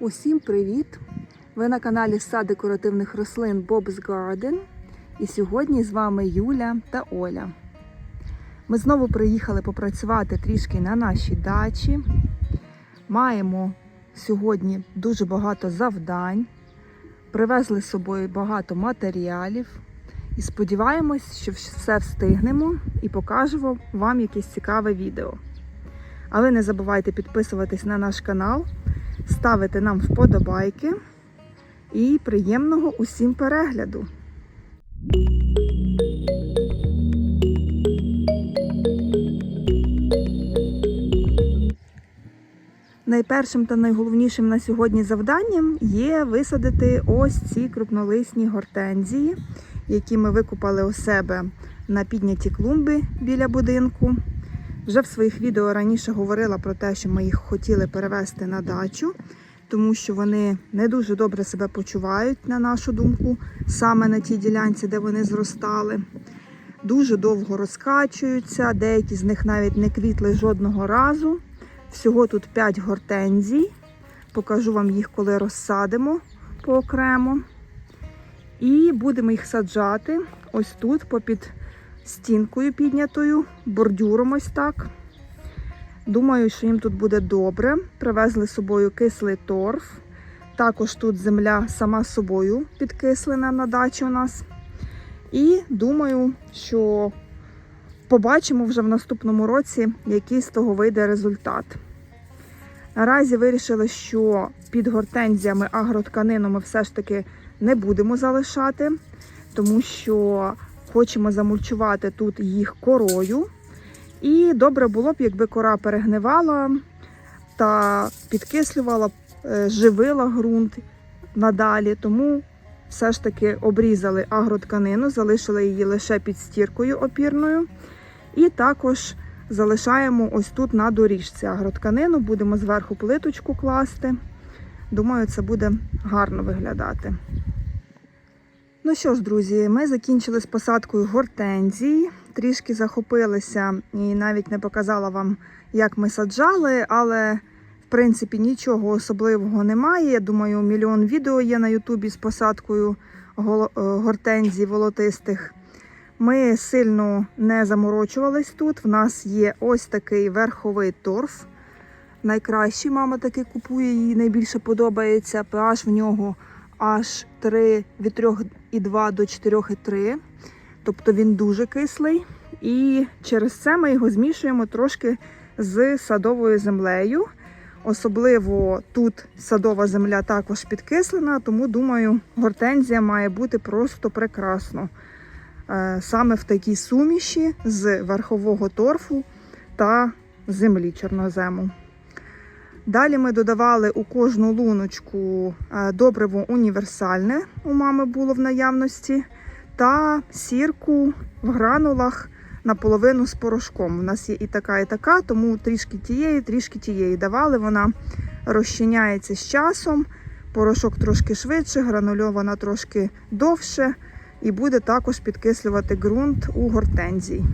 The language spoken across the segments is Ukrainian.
Усім привіт! Ви на каналі Сад декоративних рослин Bob's Garden. І сьогодні з вами Юля та Оля. Ми знову приїхали попрацювати трішки на нашій дачі. Маємо сьогодні дуже багато завдань. Привезли з собою багато матеріалів. І сподіваємось, що все встигнемо і покажемо вам якесь цікаве відео. А ви не забувайте підписуватись на наш канал, ставити нам вподобайки і приємного усім перегляду. Найпершим та найголовнішим на сьогодні завданням є висадити ось ці крупнолисні гортензії, які ми викупали у себе на підняті клумби біля будинку. Вже в своїх відео раніше говорила про те, що ми їх хотіли перевезти на дачу, тому що вони не дуже добре себе почувають, на нашу думку, саме на тій ділянці, де вони зростали. Дуже довго розкачуються, деякі з них навіть не квітли жодного разу. Всього тут 5 гортензій. Покажу вам їх, коли розсадимо поокремо. І будемо їх саджати ось тут, попід стінкою піднятою, бордюром ось так. Думаю, що їм тут буде добре. Привезли з собою кислий торф. Також тут земля сама собою підкислена на дачі у нас. І думаю, що побачимо вже в наступному році, який з того вийде результат. Наразі вирішили, що під гортензіями агротканину ми все ж таки не будемо залишати, тому що хочемо замульчувати тут їх корою. І добре було б, якби кора перегнивала та підкислювала, е, живила ґрунт надалі. Тому все ж таки обрізали агротканину, залишили її лише під стіркою опірною. І також залишаємо ось тут на доріжці агротканину, будемо зверху плиточку класти. Думаю, це буде гарно виглядати. Ну що ж, друзі, ми закінчили з посадкою гортензій. Трішки захопилися і навіть не показала вам, як ми саджали, але в принципі нічого особливого немає. Я думаю, мільйон відео є на Ютубі з посадкою е, гортензій волотистих. Ми сильно не заморочувались тут. В нас є ось такий верховий торф. Найкращий мама таки купує, їй найбільше подобається. pH в нього аж 3 від 3,2 до 4,3. Тобто він дуже кислий. І через це ми його змішуємо трошки з садовою землею. Особливо тут садова земля також підкислена, тому думаю, гортензія має бути просто прекрасно. Е, Саме в такій суміші з верхового торфу та землі чорнозему. Далі ми додавали у кожну луночку е, добриво універсальне, у мами було в наявності, та сірку в гранулах наполовину з порошком. У нас є і така, і така, тому трішки тієї, трішки тієї давали. Вона розчиняється з часом, порошок трошки швидше, гранульована трошки довше, і буде також підкислювати ґрунт у гортензії.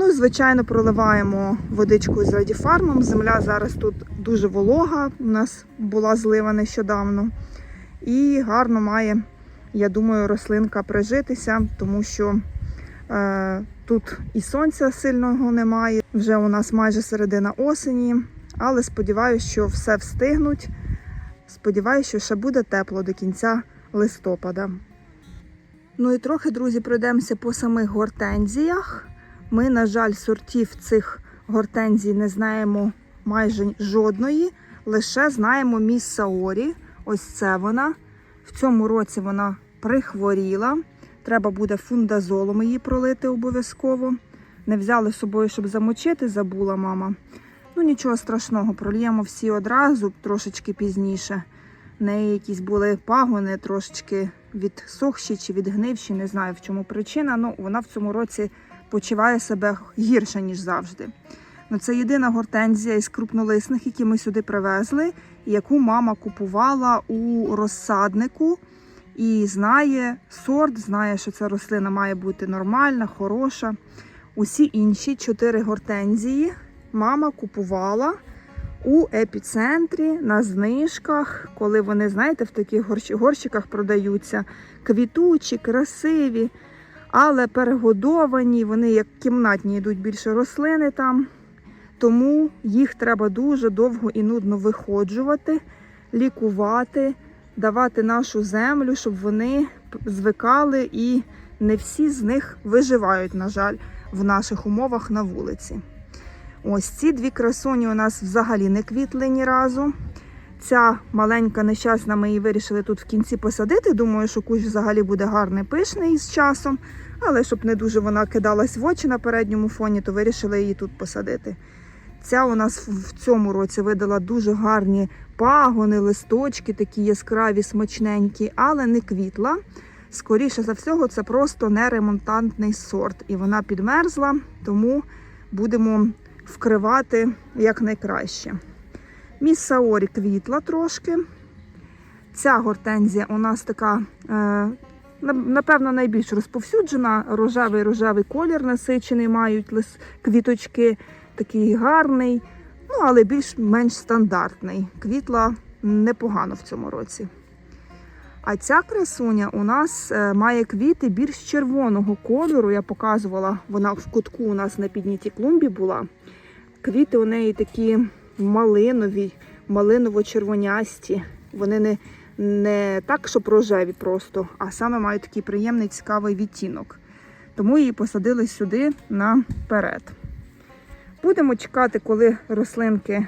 Ну, і, звичайно, проливаємо водичкою з радіфармом. Земля зараз тут дуже волога, у нас була злива нещодавно. І гарно має, я думаю, рослинка прижитися, тому що е, тут і сонця сильного немає. Вже у нас майже середина осені, але сподіваюся, що все встигнуть. Сподіваюся, що ще буде тепло до кінця листопада. Ну і трохи, друзі, пройдемося по самих гортензіях. Ми, на жаль, сортів цих гортензій не знаємо майже жодної, лише знаємо міс Саорі. Ось це вона. В цьому році вона прихворіла. Треба буде фундазолом її пролити обов'язково. Не взяли з собою, щоб замочити, забула мама. Ну, нічого страшного, прольємо всі одразу, трошечки пізніше. В неї якісь були пагони, трошечки відсохші чи відгнивші, не знаю в чому причина. Ну, вона в цьому році почуває себе гірше, ніж завжди. Ну, це єдина гортензія із крупнолисних, які ми сюди привезли, яку мама купувала у розсаднику і знає сорт, знає, що ця рослина має бути нормальна, хороша. Усі інші чотири гортензії мама купувала у епіцентрі на знижках, коли вони, знаєте, в таких горщиках продаються квітучі, красиві, але перегодовані, вони як кімнатні йдуть більше рослини там. Тому їх треба дуже довго і нудно виходжувати, лікувати, давати нашу землю, щоб вони звикали і не всі з них виживають, на жаль, в наших умовах на вулиці. Ось ці дві красуні у нас взагалі не квітли ні разу. Ця маленька нещасна, ми її вирішили тут в кінці посадити. Думаю, що кущ взагалі буде гарний пишний з часом. Але щоб не дуже вона кидалась в очі на передньому фоні, то вирішили її тут посадити. Ця у нас в цьому році видала дуже гарні пагони, листочки, такі яскраві, смачненькі, але не квітла. Скоріше за всього, це просто неремонтантний сорт. І вона підмерзла, тому будемо вкривати якнайкраще. Міс Саорі квітла трошки. Ця гортензія у нас така, е, напевно, найбільш розповсюджена. Рожевий рожевий колір насичений, мають квіточки, такий гарний, ну але більш-менш стандартний. Квітла непогано в цьому році. А ця красуня у нас е, має квіти більш червоного кольору. Я показувала, вона в кутку у нас на піднятій клумбі була. Квіти у неї такі малинові, малиново-червонясті. Вони не, не так, щоб рожеві просто, а саме мають такий приємний цікавий відтінок. Тому її посадили сюди наперед. Будемо чекати, коли рослинки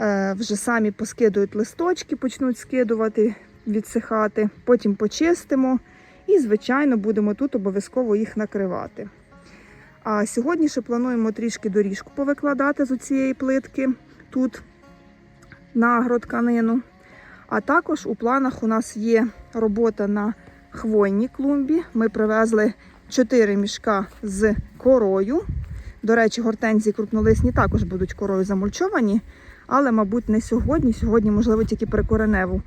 е, вже самі поскидують листочки, почнуть скидувати, відсихати. Потім почистимо і, звичайно, будемо тут обов'язково їх накривати. А сьогодні ще плануємо трішки доріжку повикладати з цієї плитки тут на агротканину. А також у планах у нас є робота на хвойній клумбі. Ми привезли 4 мішка з корою. До речі, гортензії крупнолисні також будуть корою замульчовані, але, мабуть, не сьогодні. Сьогодні, можливо, тільки прикореневу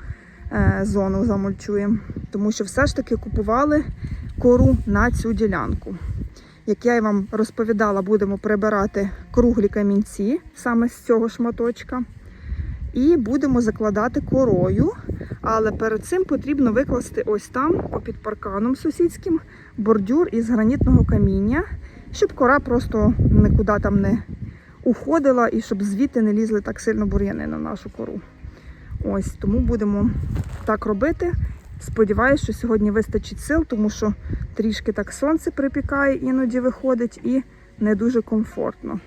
е, зону замульчуємо. Тому що все ж таки купували кору на цю ділянку. Як я вам розповідала, будемо прибирати круглі камінці саме з цього шматочка. І будемо закладати корою. Але перед цим потрібно викласти ось там, попід парканом сусідським, бордюр із гранітного каміння, щоб кора просто нікуди там не уходила і щоб звідти не лізли так сильно бур'яни на нашу кору. Ось тому будемо так робити. Сподіваюсь, що сьогодні вистачить сил, тому що трішки так сонце припікає, іноді виходить і не дуже комфортно.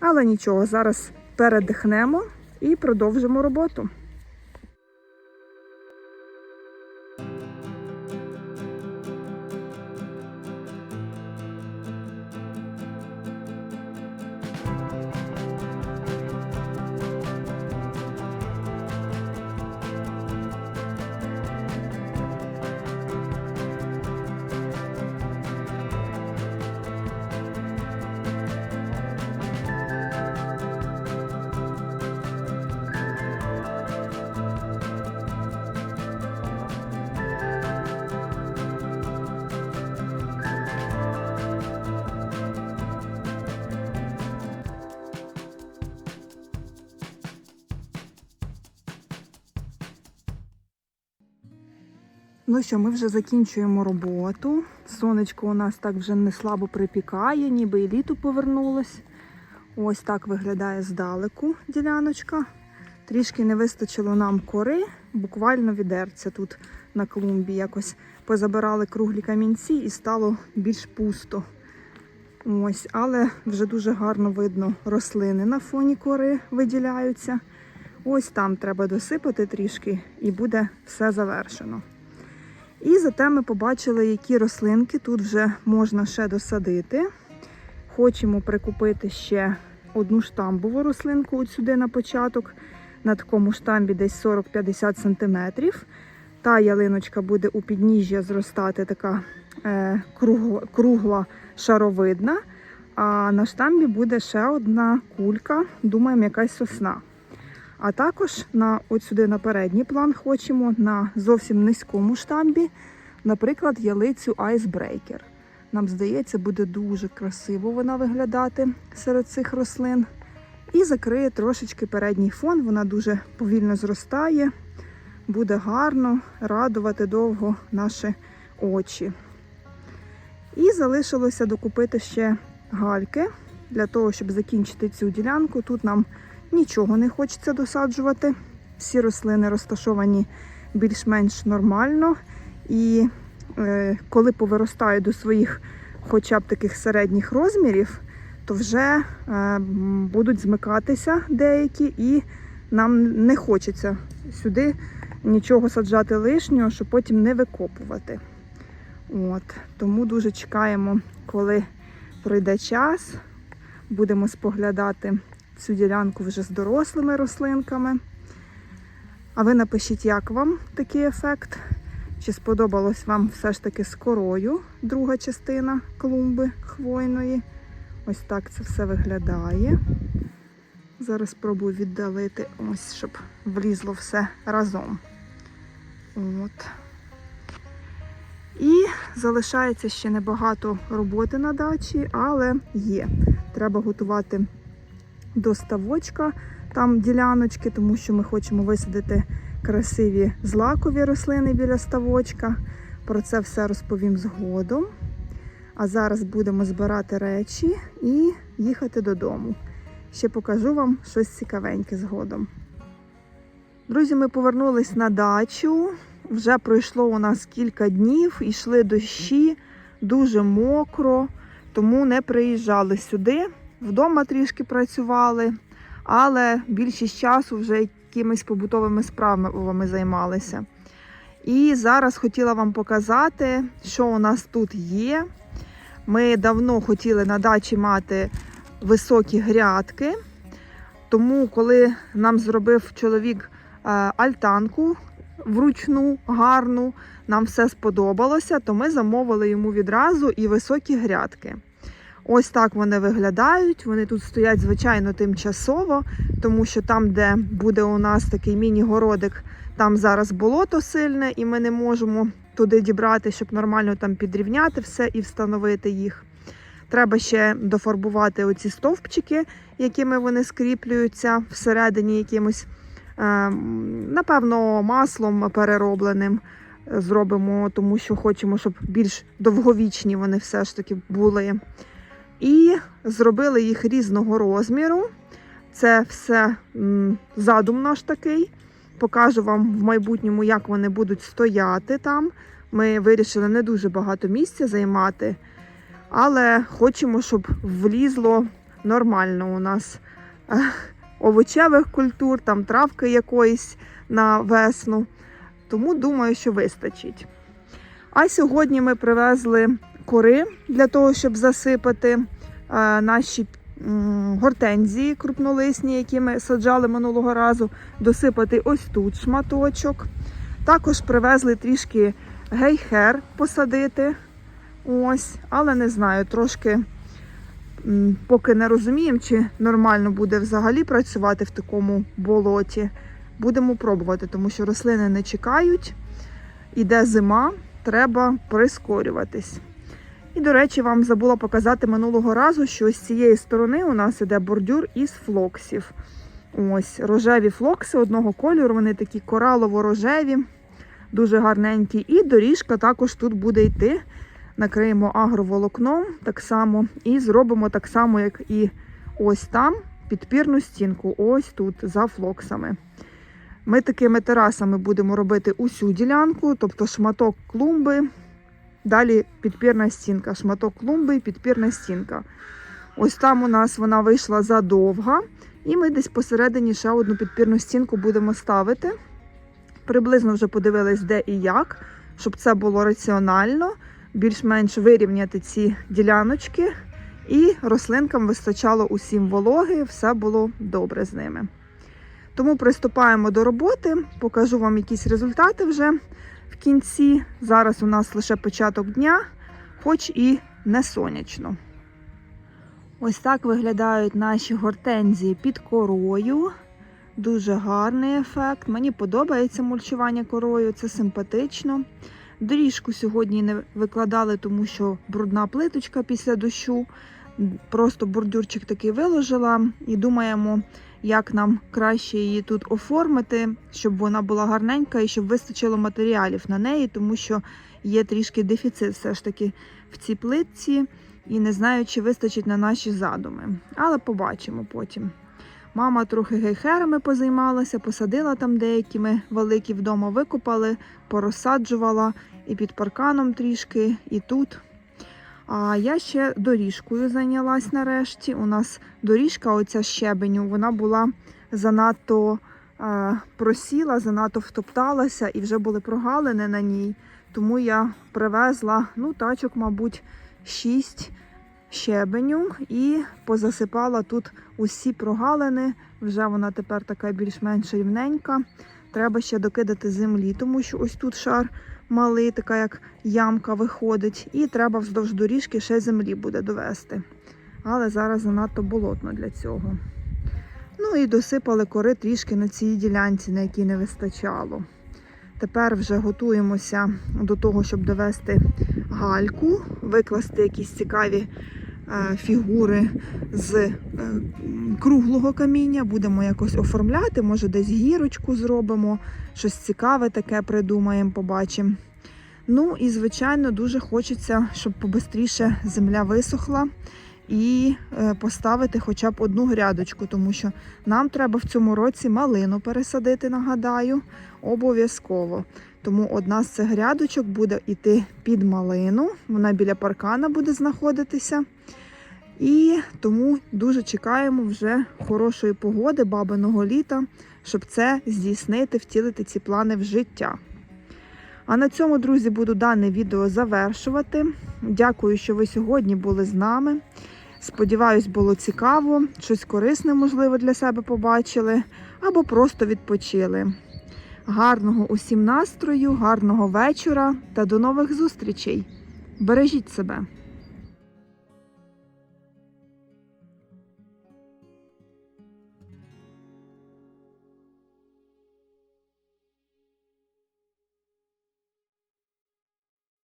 Але нічого, зараз передихнемо і продовжимо роботу. Ну що, ми вже закінчуємо роботу. Сонечко у нас так вже не слабо припікає, ніби і літо повернулось. Ось так виглядає здалеку діляночка. Трішки не вистачило нам кори, буквально відерця тут на клумбі. Якось позабирали круглі камінці і стало більш пусто. Ось, але вже дуже гарно видно рослини на фоні кори виділяються. Ось там треба досипати трішки і буде все завершено. І зате ми побачили, які рослинки тут вже можна ще досадити. Хочемо прикупити ще одну штамбову рослинку от сюди на початок. На такому штамбі десь 40-50 см. Та ялиночка буде у підніжжя зростати така е, кругла, кругла шаровидна. А на штамбі буде ще одна кулька, думаємо, якась сосна. А також на от сюди на передній план хочемо на зовсім низькому штамбі, наприклад, ялицю Icebreaker. Нам здається, буде дуже красиво вона виглядати серед цих рослин. І закриє трошечки передній фон. Вона дуже повільно зростає, буде гарно радувати довго наші очі. І залишилося докупити ще гальки для того, щоб закінчити цю ділянку. Тут нам нічого не хочеться досаджувати. Всі рослини розташовані більш-менш нормально. І е, коли повиростають до своїх хоча б таких середніх розмірів, то вже е, будуть змикатися деякі, і нам не хочеться сюди нічого саджати лишнього, щоб потім не викопувати. От, тому дуже чекаємо, коли пройде час. Будемо споглядати цю ділянку вже з дорослими рослинками. А ви напишіть, як вам такий ефект? Чи сподобалось вам все ж таки з корою друга частина клумби хвойної? Ось так це все виглядає. Зараз спробую віддалити, ось, щоб влізло все разом. От. І залишається ще небагато роботи на дачі, але є. Треба готувати до ставочка там діляночки, тому що ми хочемо висадити красиві злакові рослини біля ставочка. Про це все розповім згодом. А зараз будемо збирати речі і їхати додому. Ще покажу вам щось цікавеньке згодом. Друзі, ми повернулись на дачу. Вже пройшло у нас кілька днів, йшли дощі, дуже мокро, тому не приїжджали сюди. Вдома трішки працювали, але більшість часу вже якимись побутовими справами займалися. І зараз хотіла вам показати, що у нас тут є. Ми давно хотіли на дачі мати високі грядки, тому коли нам зробив чоловік е, альтанку вручну, гарну, нам все сподобалося, то ми замовили йому відразу і високі грядки. Ось так вони виглядають. Вони тут стоять, звичайно, тимчасово, тому що там, де буде у нас такий міні-городик, там зараз болото сильне, і ми не можемо туди дібрати, щоб нормально там підрівняти все і встановити їх. Треба ще дофарбувати оці стовпчики, якими вони скріплюються всередині якимось, е, напевно, маслом переробленим зробимо, тому що хочемо, щоб більш довговічні вони все ж таки були. І зробили їх різного розміру. Це все задум наш такий. Покажу вам в майбутньому, як вони будуть стояти там. Ми вирішили не дуже багато місця займати, але хочемо, щоб влізло нормально у нас е, овочевих культур, там травки якоїсь на весну. Тому думаю, що вистачить. А сьогодні ми привезли кори для того, щоб засипати наші гортензії крупнолисні, які ми саджали минулого разу, досипати ось тут шматочок. Також привезли трішки гейхер посадити. Ось, але не знаю, трошки поки не розуміємо, чи нормально буде взагалі працювати в такому болоті. Будемо пробувати, тому що рослини не чекають. Іде зима, треба прискорюватись. І, до речі, вам забула показати минулого разу, що з цієї сторони у нас іде бордюр із флоксів. Ось рожеві флокси одного кольору, вони такі коралово-рожеві, дуже гарненькі. І доріжка також тут буде йти. Накриємо агроволокном так само і зробимо так само, як і ось там підпірну стінку, ось тут за флоксами. Ми такими терасами будемо робити усю ділянку, тобто шматок клумби, далі підпірна стінка, шматок клумби і підпірна стінка. Ось там у нас вона вийшла задовга, і ми десь посередині ще одну підпірну стінку будемо ставити. Приблизно вже подивились, де і як, щоб це було раціонально, більш-менш вирівняти ці діляночки, і рослинкам вистачало усім вологи, все було добре з ними. Тому приступаємо до роботи, покажу вам якісь результати вже в кінці. Зараз у нас лише початок дня, хоч і не сонячно. Ось так виглядають наші гортензії під корою. Дуже гарний ефект. Мені подобається мульчування корою, це симпатично. Доріжку сьогодні не викладали, тому що брудна плиточка після дощу. Просто бордюрчик такий виложила і думаємо, як нам краще її тут оформити, щоб вона була гарненька і щоб вистачило матеріалів на неї, тому що є трішки дефіцит все ж таки в цій плитці, і не знаю, чи вистачить на наші задуми. Але побачимо потім. Мама трохи гейхерами позаймалася, посадила там деякі ми великі вдома викопали, порозсаджувала і під парканом трішки, і тут. А я ще доріжкою зайнялась нарешті. У нас доріжка, оця щебеню, вона була занадто е, просіла, занадто втопталася і вже були прогалини на ній. Тому я привезла ну, тачок, мабуть, 6 щебеню і позасипала тут усі прогалини. Вже вона тепер така більш-менш рівненька. Треба ще докидати землі, тому що ось тут шар малий, така як ямка виходить. І треба вздовж доріжки ще землі буде довести. Але зараз занадто болотно для цього. Ну і досипали кори трішки на цій ділянці, на якій не вистачало. Тепер вже готуємося до того, щоб довести гальку, викласти якісь цікаві фігури з е, круглого каміння. Будемо якось оформляти, може десь гірочку зробимо, щось цікаве таке придумаємо, побачимо. Ну і, звичайно, дуже хочеться, щоб побистріше земля висохла і е, поставити хоча б одну грядочку, тому що нам треба в цьому році малину пересадити, нагадаю, обов'язково. Тому одна з цих грядочок буде йти під малину, вона біля паркана буде знаходитися. І тому дуже чекаємо вже хорошої погоди, бабиного літа, щоб це здійснити, втілити ці плани в життя. А на цьому, друзі, буду дане відео завершувати. Дякую, що ви сьогодні були з нами. Сподіваюсь, було цікаво, щось корисне, можливо, для себе побачили, або просто відпочили. Гарного усім настрою, гарного вечора та до нових зустрічей. Бережіть себе!